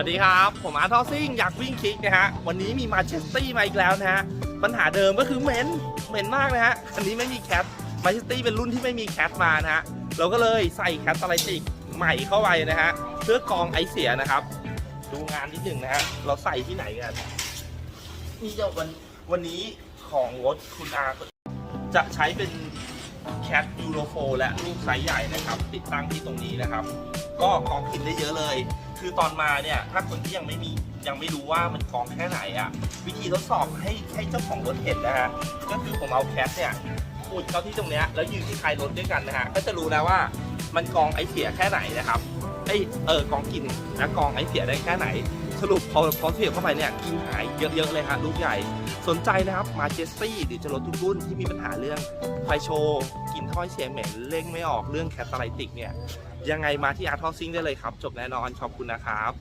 วัสดีครับ ผมอาร์ทอซิ่งอยากวิ่งคิกนะฮะ วันนี้มีมาเชสตี้มาอีกแล้วนะฮะ ปัญหาเดิมก็คือเหม็น เหม็นมากนะฮะ อันนี้ไม่มีแคท มาเชสตี้เป็นรุ่นที่ไม่มีแคทมานะฮะ เราก็เลยใส่แคทอะไรติกใหม่เข้าไปนะฮะ เพื่อกองไอเสียนะครับ ดูงานนิดหนึ่งนะฮะ เราใส่ที่ไหนกัน นี่จะวันวันนี้ของรถคุณอาจะใช้เป็นแคทยูโรโฟและลูกไซส์ใหญ่นะครับ ติดตั้งที่ตรงนี้นะครับ ก็กองกลิ่นได้เยอะเลย คือตอนมาเนี่ยถ้าคนที่ยังไม่มียังไม่รู้ว่ามันกองแค่ไหนอะวิธีทดสอบให้ให้เจ้าของรถเห็นนะฮะก็คือผมเอาแคทเนี่ยอุดเข้าที่ตรงเนี้ยแล้วยืนที่ท้ายรถด้วยกันนะฮะก็จะรู้แล้วว่ามันกองไอเสียแค่ไหนนะครับเอเออกองกลิ่นและกองไอเสียได้แค่ไหน สรุปพอพอเสียบเข้าไปเนี่ยกินหายเยอะๆเลยฮะลูกใหญ่สนใจนะครับมาเจสซี่หรือจะรถทุกรุ่นที่มีปัญหาเรื่องไฟโชว์กินถ้อยเสียเหม็นเร่งไม่ออกเรื่องแคตาไลติกเนี่ย ยังไงมาที่อาร์ทอซิงได้เลยครับ จบแน่นอนขอบคุณนะครับ